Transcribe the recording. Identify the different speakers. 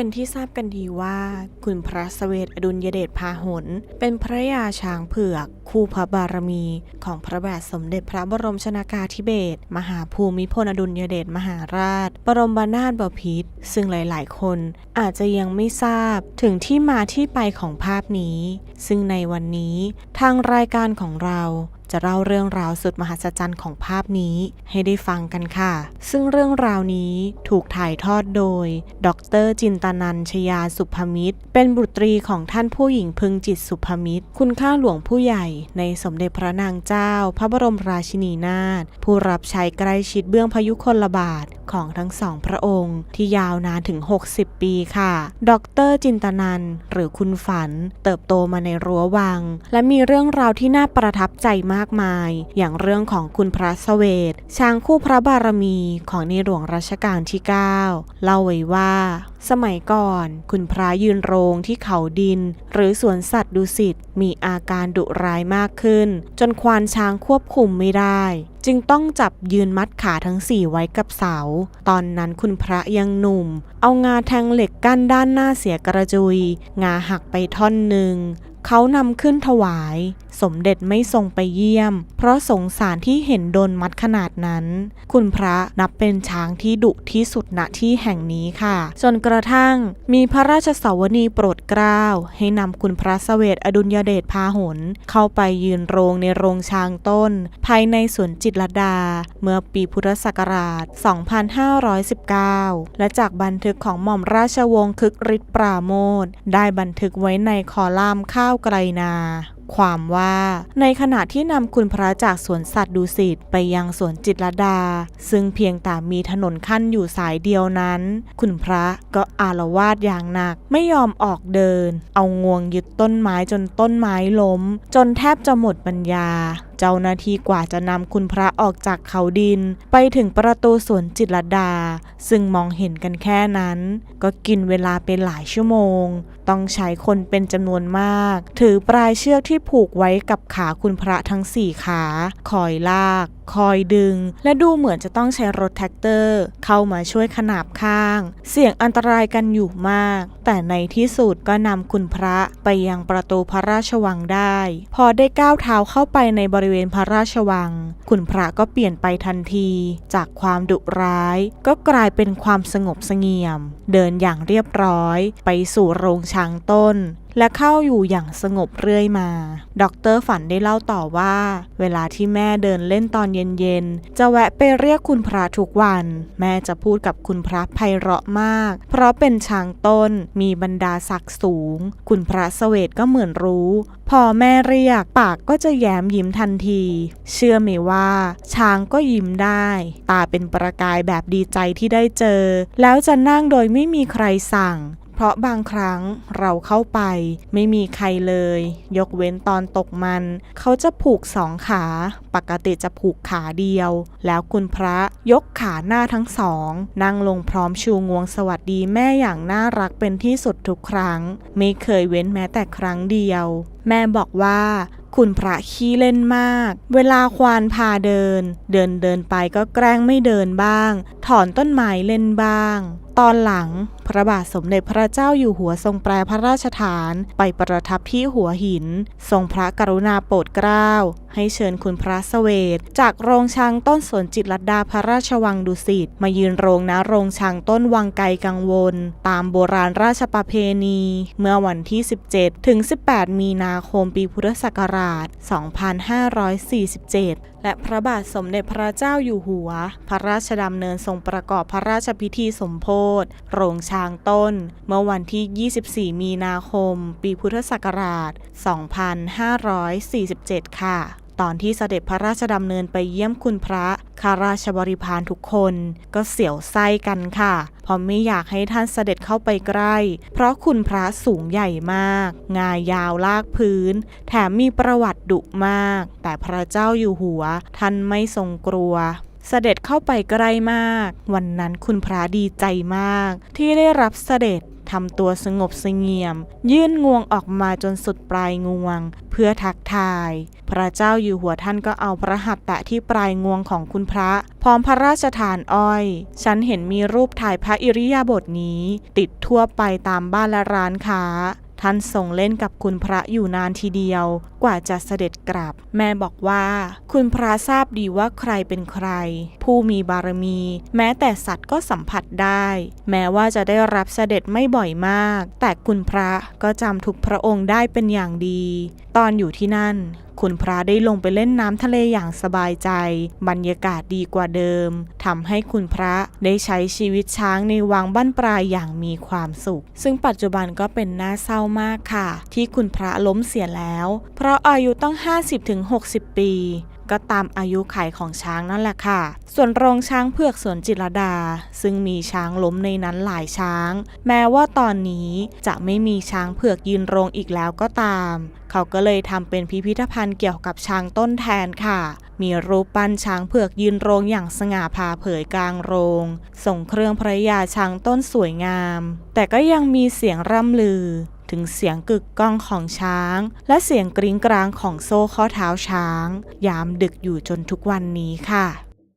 Speaker 1: เป็นที่ทราบกันดีว่า คุณพระสเวทอดุลยเดชพาหน เป็นพระยาช้างเผือก คู่พระบารมี ของพระบาทสมเด็จพระบรมชนากาธิเบศรมหาภูมิพลอดุลยเดชมหาราช บรมบนาถบพิตรซึ่งหลาย ๆ คนอาจจะยังไม่ทราบถึงที่มาที่ไปของภาพนี้ ซึ่งในวันนี้ทางรายการของเรา จะเล่าเรื่องราวสุดมหัศจรรย์ของภาพนี้ให้ได้ฟังกันค่ะ ซึ่งเรื่องราวนี้ถูกถ่ายทอดโดย ดรจินตนันชยาสุภมิตร เป็นบุตรีของท่านผู้หญิงพึงจิตสุภมิตร คุณค่าหลวงผู้ใหญ่ในสมเด็จพระนางเจ้า พระบรมราชินีนาถผู้รับใช้ใกล้ชิดเบื้องพยุคลบาทของทั้งสองพระองค์ ที่ยาวนานถึง 60 ปีค่ะ ดรจินตนันหรือคุณฝัน เติบโตมาในรั้ววัง และมีเรื่องราวที่น่าประทับใจมากมาย อย่างเรื่องของคุณพระสเวทช้างคู่พระบารมีของในหลวงรัชกาลที่ 9 เล่าไว้ว่า สมัยก่อน คุณพระยืนโรงที่เขาดิน หรือสวนสัตว์ดุสิตมีอาการดุร้ายมากขึ้น จนควานช้างควบคุมไม่ได้ จึงต้องจับยืนมัดขาทั้งสี่ไว้กับเสา ตอนนั้นคุณพระยังหนุ่ม เอางาแทงเหล็กกั้นด้านหน้าเสียกระจุย งาหักไปท่อนหนึ่งเขานำขึ้นถวายสมเด็จไม่ทรงไปเยี่ยม เพราะสงสารที่เห็นโดนมัดขนาดนั้น คุณพระนับเป็นช้างที่ดุที่สุดณที่แห่งนี้ค่ะ จนกระทั่งมีพระราชสวนีโปรดเกล้า ให้นำคุณพระเสวตอดุลยเดชพาหน เข้าไปยืนโรงในโรงช้างต้น ภายในสวนจิตรดา เมื่อปีพุทธศักราช 2519 และจากบันทึกของหม่อมราชวงศ์คึกฤทธิ์ปราโมทได้บันทึกไว้ในคอลัมน์ข้าวไกลนา ความว่า ในขณะที่นำคุณพระจากสวนสัตว์ดุสิตไปยังสวนจิตรดา ซึ่งเพียงแต่มีถนนขั้นอยู่สายเดียวนั้น คุณพระก็อารวาดอย่างหนัก ไม่ยอมออกเดิน เอางวงยึดต้นไม้จนต้นไม้ล้ม จนแทบจะหมดปัญญา เจ้าหน้าที่กว่าจะนำคุณพระออกจากเขาดิน ไปถึงประตูสวนจิตรดา ซึ่งมองเห็นกันแค่นั้น ก็กินเวลาเป็นหลายชั่วโมง ต้องใช้คนเป็นจำนวนมาก ถือปลายเชือกที่ผูกไว้กับขาคุณพระทั้งสี่ขา คอยลาก คอยดึง และดูเหมือนจะต้องใช้รถแท็กเตอร์ เข้ามาช่วยขนาบข้าง เสี่ยงอันตรายกันอยู่มาก แต่ในที่สุดก็นำคุณพระไปยังประตูพระราชวังได้ พอได้ก้าวเท้าเข้าไปในบริเวณพระราชวัง ขุนพระก็เปลี่ยนไปทันที จากความดุร้าย ก็กลายเป็นความสงบเสงี่ยม เดินอย่างเรียบร้อย ไปสู่โรงช้างต้นและเข้าอยู่อย่างสงบเรื่อยมาดรฝันได้เล่าต่อว่า เวลาที่แม่เดินเล่นตอนเย็นๆ จะแวะไปเรียกคุณพระทุกวัน แม่จะพูดกับคุณพระไพเราะมาก เพราะเป็นช้างต้น มีบรรดาศักดิ์สูง คุณพระเสวตก็เหมือนรู้ พอแม่เรียกปากก็จะแย้มยิ้มทันที เชื่อไหมว่า ช้างก็ยิ้มได้ ตาเป็นประกายแบบดีใจที่ได้เจอ แล้วจะนั่งโดยไม่มีใครสั่ง ราะบางครั้งเราเข้าไป ไม่มีใครเลย ยกเว้นตอนตกมัน เขาจะผูกสองขา ปกติจะผูกขาเดียว แล้วคุณพระยกขาหน้าทั้งสอง นั่งลงพร้อมชูงวงสวัสดีแม่อย่างน่ารักเป็นที่สุดทุกครั้ง ไม่เคยเว้นแม้แต่ครั้งเดียว แม่บอกว่าคุณพระขี้เล่นมาก เวลาควานพาเดิน เดินเดินไปก็แกล้งไม่เดินบ้าง ถอนต้นไม้เล่นบ้าง ตอนหลัง พระบาทสมเด็จพระเจ้าอยู่หัวทรงแปลพระราชทาน ไปประทับที่หัวหิน ทรงพระกรุณาโปรดเกล้า ให้เชิญคุณพระเสวตจากโรงช้างต้นสวนจิตรลดาพระราชวังดุสิตมายืนโรงณโรงช้างต้นวังไกลกังวล ตามโบราณราชประเพณี เมื่อวันที่ 17 ถึง 18 มีนาคมปีพุทธศักราช 2547และพระบาทสมเด็จพระเจ้าอยู่หัว พระราชดำเนินทรงประกอบพระราชพิธีสมโพธิโรงช้างต้น เมื่อวันที่ 24 มีนาคม ปีพุทธศักราช 2547 ค่ะ ตอนที่เสด็จพระราชดำเนินไปเยี่ยมคุณพระข้าราชบริพารทุกคนก็เสียวไส้กันค่ะ เพราะไม่อยากให้ท่านเสด็จเข้าไปใกล้ เพราะคุณพระสูงใหญ่มาก งายาวลากพื้น แถมมีประวัติดุมาก แต่พระเจ้าอยู่หัวท่านไม่ทรงกลัว เสด็จเข้าไปใกล้มาก วันนั้นคุณพระดีใจมาก ที่ได้รับเสด็จทำตัวสงบเสงี่ยม ยื่นงวงออกมาจนสุดปลายงวง เพื่อทักทาย พระเจ้าอยู่หัวท่านก็เอาพระหัตถ์แตะที่ปลายงวงของคุณพระ พร้อมพระราชทานอ้อย ฉันเห็นมีรูปถ่ายพระอิริยาบถนี้ ติดทั่วไปตามบ้านและร้านค้า ท่านทรงเล่นกับคุณพระอยู่นานทีเดียว กว่าจะเสด็จกลับ แม่บอกว่า คุณพระทราบดีว่าใครเป็นใคร ผู้มีบารมี แม้แต่สัตว์ก็สัมผัสได้ แม้ว่าจะได้รับเสด็จไม่บ่อยมาก แต่คุณพระก็จำทุกพระองค์ได้เป็นอย่างดี ตอนอยู่ที่นั่น คุณพระได้ลงไปเล่นน้ำทะเลอย่างสบายใจ บรรยากาศดีกว่าเดิมทำให้คุณพระได้ใช้ชีวิตช้างในวังบ้านปลายอย่างมีความสุข ซึ่งปัจจุบันก็เป็นน่าเศร้ามากค่ะ ที่คุณพระล้มเสียแล้ว เพราะอายุต้อง50-60 ปี ก็ตามอายุขัยของช้างนั่นแหละค่ะ ส่วนโรงช้างเผือกสวนจิตรดา ซึ่งมีช้างล้มในนั้นหลายช้าง แม้ว่าตอนนี้จะไม่มีช้างเผือกยืนโรงอีกแล้วก็ตาม เขาก็เลยทำเป็นพิพิธภัณฑ์เกี่ยวกับช้างต้นแทนค่ะ มีรูปปั้นช้างเผือกยืนโรงอย่างสง่าผ่าเผยกลางโรง ส่งเครื่องพระยาช้างต้นสวยงาม แต่ก็ยังมีเสียงร่ำลือ ถึงเสียงกึกก้องของช้าง และเสียงกริ้งกรางของโซ่ข้อเท้าช้าง ยามดึกอยู่จนทุกวันนี้ค่ะ